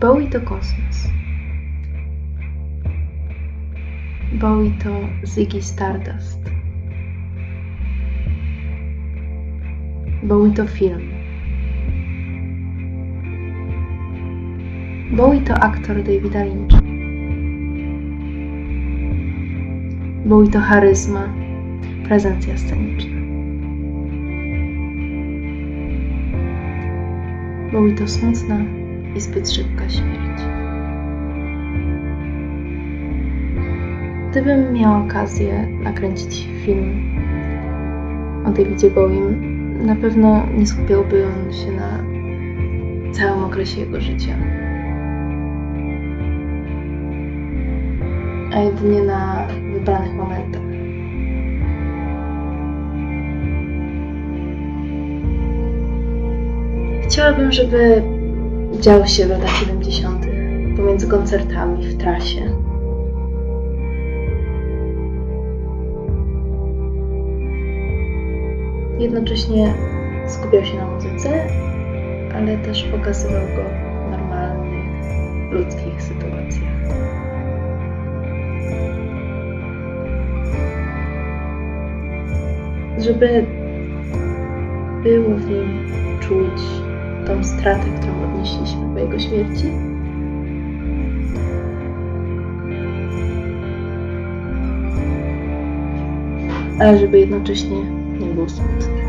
Bowie to kosmos. Bowie to Ziggy Stardust. Bowie to film. Bowie to aktor Davida Lyncha. Bowie to charyzma, prezencja sceniczna. Bowie to smutna i zbyt szybka śmierć. Gdybym miała okazję nakręcić film o Davidzie Bowiem, na pewno nie skupiałby on się na całym okresie jego życia, a jedynie na wybranych momentach. Chciałabym, żeby dział się w latach 70. pomiędzy koncertami w trasie. Jednocześnie skupiał się na muzyce, ale też pokazywał go w normalnych, ludzkich sytuacjach. Żeby było w nim czuć tą stratę, którą odnieśliśmy po jego śmierci. Ale żeby jednocześnie nie było smutno.